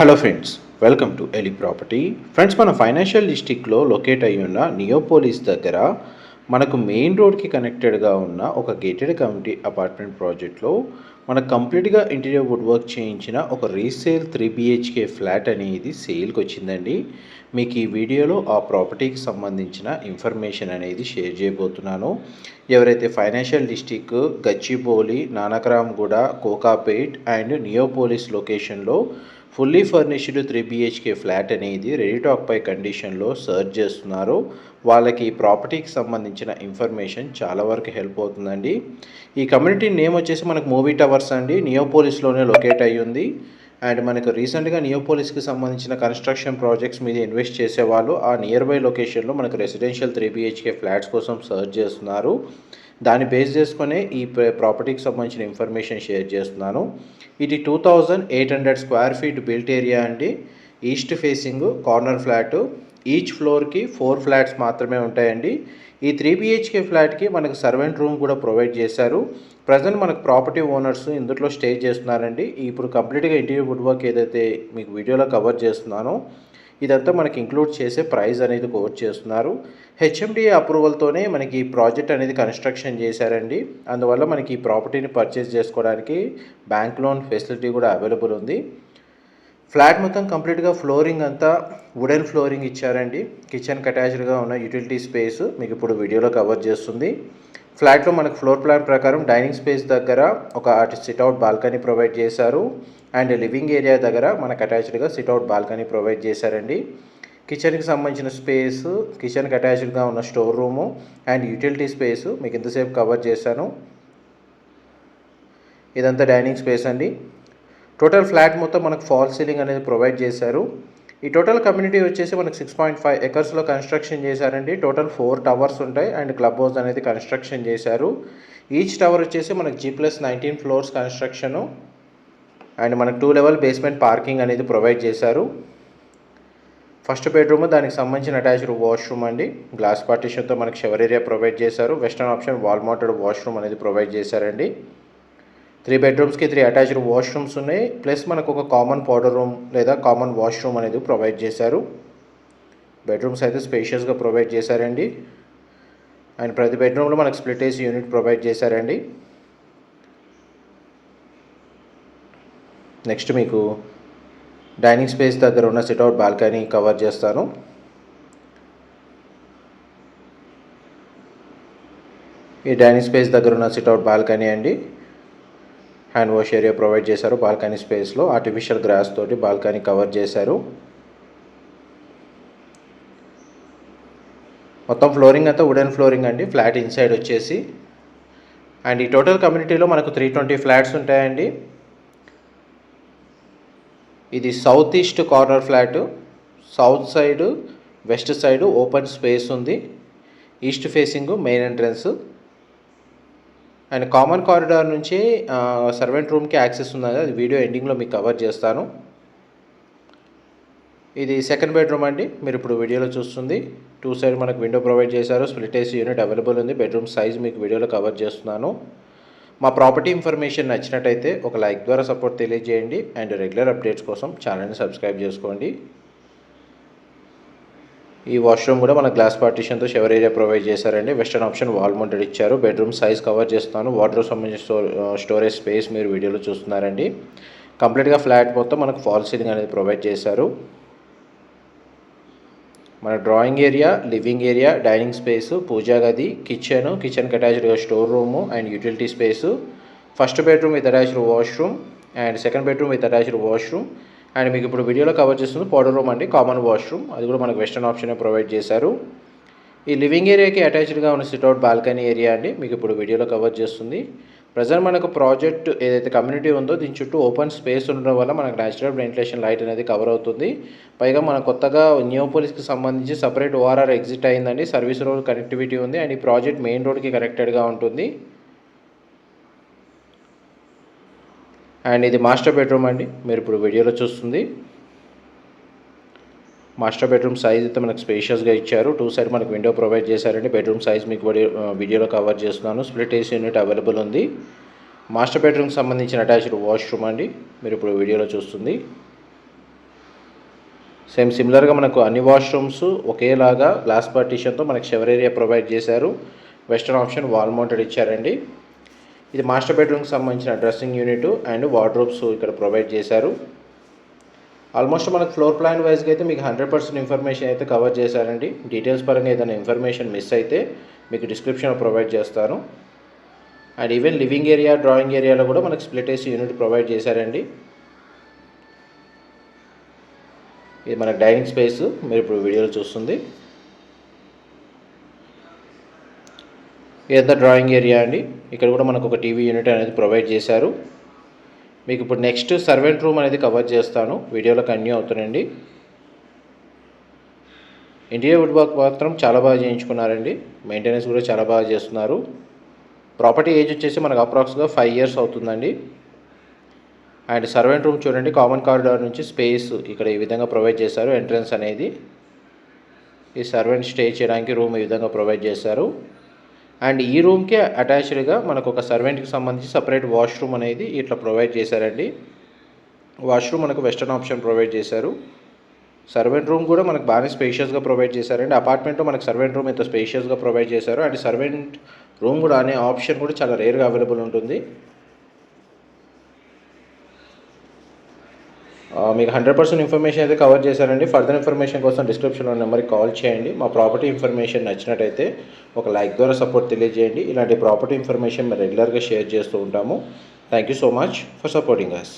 Hello friends welcome to Eli property friends మన financial డిస్టిక్లో locate అయి ఉన్న నియోపోలిస్ దగ్గర మనకు మెయిన్ రోడ్కి కనెక్టెడ్గా ఉన్న ఒక గేటెడ్ కమ్యూనిటీ అపార్ట్మెంట్ ప్రాజెక్ట్లో మనకు కంప్లీట్గా ఇంటీరియర్ వుడ్ వర్క్ చేయించిన ఒక రీసేల్ త్రీ బిహెచ్కే ఫ్లాట్ అనేది సేల్కి వచ్చిందండి. మీకు ఈ వీడియోలో ఆ ప్రాపర్టీకి సంబంధించిన ఇన్ఫర్మేషన్ అనేది షేర్ చేయబోతున్నాను. ఎవరైతే financial district Gachibowli Nanakramguda Kokapet and Neopolis లొకేషన్లో fully furnished three BHK flat అనేది రెడీటాక్పై కండిషన్లో సర్చ్ చేస్తున్నారు. వాళ్ళకి ఈ ప్రాపర్టీకి సంబంధించిన ఇన్ఫర్మేషన్ చాలా వరకు హెల్ప్ అవుతుందండి. ఈ కమ్యూనిటీ నేమ్ వచ్చేసి మనకు మూవీ టవర్స్ అండి. నియోపోలిస్లోనే లొకేట్ అయ్యి ఉంది. అండ్ మనకు రీసెంట్గా నియోపోలిస్కి సంబంధించిన కన్స్ట్రక్షన్ ప్రాజెక్ట్స్ మీద ఇన్వెస్ట్ చేసేవాళ్ళు ఆ నియర్ బై లొకేషన్లో మనకు రెసిడెన్షియల్ త్రీ బిహెచ్కే ఫ్లాట్స్ కోసం సర్చ్ చేస్తున్నారు. దాన్ని బేస్ చేసుకునే ఈ ప్ర- ప్రాపర్టీకి సంబంధించిన ఇన్ఫర్మేషన్ షేర్ చేస్తున్నాను. ఇది two thousand eight hundred square feet built area అండి. East facing corner flat each ఫ్లోర్కి ఫోర్ ఫ్లాట్స్ మాత్రమే ఉంటాయండి. ఈ త్రీ బిహెచ్కే ఫ్లాట్కి మనకు సర్వెంట్ రూమ్ కూడా ప్రొవైడ్ చేశారు. ప్రజెంట్ మనకు ప్రాపర్టీ ఓనర్స్ ఇందులో స్టే చేస్తున్నారండి. ఇప్పుడు కంప్లీట్గా ఇంటీరియర్ వుడ్ వర్క్ ఏదైతే మీకు వీడియోలో కవర్ చేస్తున్నానో ఇదంతా మనకి ఇంక్లూడ్ చేసే ప్రైస్ అనేది కోట్ చేస్తున్నారు. హెచ్ఎండిఏ అప్రూవల్తోనే మనకి ఈ ప్రాజెక్ట్ అనేది కన్స్ట్రక్షన్ చేశారండి. అందువల్ల మనకి ఈ ప్రాపర్టీని పర్చేస్ చేసుకోవడానికి బ్యాంక్ లోన్ ఫెసిలిటీ కూడా అవైలబుల్ ఉంది. ఫ్లాట్ మొత్తం కంప్లీట్గా ఫ్లోరింగ్ అంతా వుడెన్ ఫ్లోరింగ్ ఇచ్చారండి. కిచెన్ అటాచ్డ్గా ఉన్న యూటిలిటీ స్పేస్ మీకు ఇప్పుడు వీడియోలో కవర్ చేస్తుంది. ఫ్లాట్లో మనకు ఫ్లోర్ ప్లాన్ ప్రకారం డైనింగ్ స్పేస్ దగ్గర ఒక సిట్అవుట్ బాల్కనీ ప్రొవైడ్ చేశారు. అండ్ లివింగ్ ఏరియా దగ్గర మనకు అటాచ్డ్గా సిట్అవుట్ బాల్కనీ ప్రొవైడ్ చేశారండి. కిచెన్కి సంబంధించిన స్పేస్ కిచెన్కి అటాచ్డ్గా ఉన్న store room and utility space మీకు ఇంతసేపు కవర్ చేశాను. ఇదంతా డైనింగ్ స్పేస్ అండి. టోటల్ ఫ్లాట్ మొత్తం మనకు ఫాల్ సీలింగ్ అనేది ప్రొవైడ్ చేశారు. ఈ టోటల్ కమ్యూనిటీ వచ్చేసి మనకు సిక్స్ పాయింట్ ఫైవ్ ఎకర్స్లో కన్స్ట్రక్షన్ చేశారండి. టోటల్ ఫోర్ టవర్స్ ఉంటాయి అండ్ క్లబ్ హౌస్ అనేది కన్స్ట్రక్షన్ చేశారు. ఈచ్ టవర్ వచ్చేసి మనకు G plus nineteen floors construction and మనకు టూ లెవెల్ బేస్మెంట్ పార్కింగ్ అనేది ప్రొవైడ్ చేశారు. ఫస్ట్ బెడ్రూమ్ దానికి సంబంధించిన అటాచ్డ్ వాష్రూమ్ అండి. గ్లాస్ పార్టీషన్తో మనకి షవర్ ఏరియా ప్రొవైడ్ చేశారు. Western option wall mounted washroom అనేది ప్రొవైడ్ చేశారండి. త్రీ బెడ్రూమ్స్కి త్రీ అటాచ్డ్ వాష్రూమ్స్ ఉన్నాయి. ప్లస్ మనకు ఒక కామన్ పౌడర్ రూమ్ లేదా కామన్ వాష్రూమ్ అనేది ప్రొవైడ్ చేశారు. బెడ్రూమ్స్ అయితే స్పేషియస్గా ప్రొవైడ్ చేశారండి. అండ్ ప్రతి బెడ్రూమ్లో మనకు స్ప్లిట్ ఏసీ యూనిట్ ప్రొవైడ్ చేశారండి. నెక్స్ట్ మీకు డైనింగ్ స్పేస్ దగ్గర ఉన్న సిట్అవుట్ బాల్కనీ కవర్ చేస్తాను. ఈ డైనింగ్ స్పేస్ దగ్గర ఉన్న సిట్అవుట్ బాల్కనీ అండి. హ్యాండ్ వాష్ ఏరియా ప్రొవైడ్ చేశారు. బాల్కనీ స్పేస్లో ఆర్టిఫిషియల్ గ్రాస్ తోటి బాల్కనీ కవర్ చేశారు. మొత్తం ఫ్లోరింగ్ అంతా వుడెన్ ఫ్లోరింగ్ అండి. ఫ్లాట్ ఇన్సైడ్ వచ్చేసి. అండ్ ఈ టోటల్ కమ్యూనిటీలో మనకు త్రీ ట్వంటీ ఫ్లాట్స్ ఉంటాయండి. ఇది south east corner flat. South side west side open space ఉంది. East facing main entrance. And common corridor నుంచి సర్వెంట్ రూమ్కి యాక్సెస్ ఉన్నది. అది వీడియో ఎండింగ్లో మీకు కవర్ చేస్తాను. ఇది సెకండ్ బెడ్రూమ్ అండి. మీరు ఇప్పుడు వీడియోలో చూస్తుంది. టూ సైడ్ మనకు విండో ప్రొవైడ్ చేశారు. స్ప్లిట్ ఏసీ యూనిట్ అవైలబుల్ ఉంది. బెడ్రూమ్ సైజ్ మీకు వీడియోలో కవర్ చేస్తున్నాను. మా ప్రాపర్టీ ఇన్ఫర్మేషన్ నచ్చినట్టయితే ఒక లైక్ ద్వారా సపోర్ట్ తెలియజేయండి. అండ్ రెగ్యులర్ అప్డేట్స్ కోసం ఛానల్ని సబ్స్క్రైబ్ చేసుకోండి. ఈ వాష్రూమ్ కూడా మన గ్లాస్ పార్టీషన్తో షవర్ ఏరియా ప్రొవైడ్ చేశారండి. వెస్టర్న్ ఆప్షన్ వాల్ మౌంటెడ్ ఇచ్చారు. బెడ్రూమ్ సైజ్ కవర్ చేస్తాను వాటర్ సంబంధించిన స్టోరేజ్ స్పేస్ మీరు వీడియోలో చూస్తున్నారండి. కంప్లీట్గా ఫ్లాట్ మొత్తం మనకు ఫాల్ సీలింగ్ అనేది ప్రొవైడ్ చేశారు. మన drawing area living area dining space పూజా గది కిచెన్ కిచెన్కి అటాచ్డ్గా store room and utility space first bedroom with attached washroom and second bedroom with attached washroom and మీకు ఇప్పుడు వీడియోలో కవర్ చేస్తుంది పౌడర్ రూమ్ అండి కామన్ వాష్రూమ్ అది కూడా మనకు వెస్టర్న్ ఆప్షన్ ప్రొవైడ్ చేశారు. ఈ లివింగ్ ఏరియాకి అటాచ్డ్గా ఉన్న సిట్అవుట్ బాల్కనీ ఏరియా అండి మీకు ఇప్పుడు వీడియోలో కవర్ చేస్తుంది. ప్రజెంట్ మనకు ప్రాజెక్ట్ ఏదైతే కమ్యూనిటీ ఉందో దీని చుట్టూ ఓపెన్ స్పేస్ ఉండడం వల్ల మనకు న్యాచురల్ వెంటిలేషన్ లైట్ అనేది కవర్ అవుతుంది. పైగా మన కొత్తగా న్యూపోలిస్కి సంబంధించి సపరేట్ ఓఆర్ఆర్ ఎగ్జిట్ అయిందండి సర్వీస్ రోడ్ కనెక్టివిటీ ఉంది. అండ్ ఈ ప్రాజెక్ట్ మెయిన్ రోడ్కి కనెక్టెడ్గా ఉంటుంది. అండ్ ఇది మాస్టర్ బెడ్రూమ్ అండి. మీరు ఇప్పుడు వీడియోలో చూస్తుంది. మాస్టర్ బెడ్రూమ్ సైజ్ అయితే మనకు స్పేషియస్గా ఇచ్చారు. టూ సైడ్ మనకు విండో ప్రొవైడ్ చేశారండి. బెడ్రూమ్ సైజ్ మీకు వీడియోలో కవర్ చేస్తున్నాను. స్ప్లిట్ ఏసీ యూనిట్ అవైలబుల్ ఉంది. మాస్టర్ బెడ్రూమ్కి సంబంధించిన అటాచ్డ్ వాష్రూమ్ అండి. మీరు ఇప్పుడు వీడియోలో చూస్తుంది. సేమ్ సిమిలర్గా మనకు అన్ని వాష్రూమ్స్ ఒకేలాగా గ్లాస్ పార్టీషన్తో మనకి షవర్ ఏరియా ప్రొవైడ్ చేశారు. వెస్టర్న్ ఆప్షన్ వాల్ మౌంటెడ్ ఇచ్చారండి. ఇది మాస్టర్ బెడ్రూమ్కి సంబంధించిన డ్రెస్సింగ్ యూనిట్ అండ్ వార్డ్రోబ్స్ ఇక్కడ ప్రొవైడ్ చేశారు. ఆల్మోస్ట్ మనకు ఫ్లోర్ ప్లాన్ వైజ్గా అయితే మీకు హండ్రెడ్ పర్సెంట్ ఇన్ఫర్మేషన్ అయితే కవర్ చేశారండి. డీటెయిల్స్ పరంగా ఏదైనా ఇన్ఫర్మేషన్ మిస్ అయితే మీకు డిస్క్రిప్షన్లో ప్రొవైడ్ చేస్తాను. And even living area drawing ఏరియాలో కూడా మనకు స్ప్లిట్ ఏసీ యూనిట్ ప్రొవైడ్ చేశారండి. ఇది మన డైనింగ్ స్పేస్ మీరు ఇప్పుడు వీడియోలో చూస్తుంది. ఇదంతా డ్రాయింగ్ ఏరియా అండి? ఇక్కడ కూడా మనకు ఒక టీవీ యూనిట్ అనేది ప్రొవైడ్ చేశారు. మీకు ఇప్పుడు నెక్స్ట్ సర్వెంట్ రూమ్ అనేది కవర్ చేస్తాను. వీడియోలో కన్యూ అవుతానండి ఇంటీరియర్ వుడ్ వర్క్ మాత్రం చాలా బాగా చేయించుకున్నారండి. మెయింటెనెన్స్ కూడా చాలా బాగా చేస్తున్నారు. ప్రాపర్టీ ఏజ్ వచ్చేసి మనకు అప్రాక్స్గా ఫైవ్ ఇయర్స్ అవుతుందండి. అండ్ సర్వెంట్ రూమ్ చూడండి కామన్ కారిడార్ నుంచి స్పేస్ ఇక్కడ ఈ విధంగా ప్రొవైడ్ చేశారు ఎంట్రన్స్ అనేది. ఈ సర్వెంట్ స్టే చేయడానికి రూమ్ ఈ విధంగా ప్రొవైడ్ చేశారు. అండ్ ఈ రూమ్కి అటాచ్డ్గా మనకు ఒక సర్వెంట్కి సంబంధించి సపరేట్ వాష్రూమ్ అనేది ఇట్లా ప్రొవైడ్ చేశారండి. వాష్రూమ్ మనకు వెస్టర్న్ ఆప్షన్ ప్రొవైడ్ చేశారు. సర్వెంట్ రూమ్ కూడా మనకు బాగానే స్పేషియస్గా ప్రొవైడ్ చేశారండి. అపార్ట్మెంట్లో మనకు సర్వెంట్ రూమ్ ఎంత స్పేషియస్గా ప్రొవైడ్ చేశారు అండ్ సర్వెంట్ రూమ్ కూడా అనే ఆప్షన్ కూడా చాలా రేర్గా అవైలబుల్ ఉంటుంది. మీకు హండ్రెడ్ పర్సెంట్ ఇన్ఫర్మేషన్ అయితే కవర్ చేశారండి. ఫర్దర్ ఇన్ఫర్మేషన్ కోసం డిస్క్రిప్షన్లో నెంబర్కి కాల్ చేయండి. మా ప్రాపర్టీ ఇన్ఫర్మేషన్ నచ్చినట్టయితే ఒక లైక్ ద్వారా సపోర్ట్ తెలియజేయండి. ఇలాంటి ప్రాపర్టీ ఇన్ఫర్మేషన్ మేము రెగ్యులర్గా షేర్ చేస్తూ ఉంటాము. Thank you so much for supporting us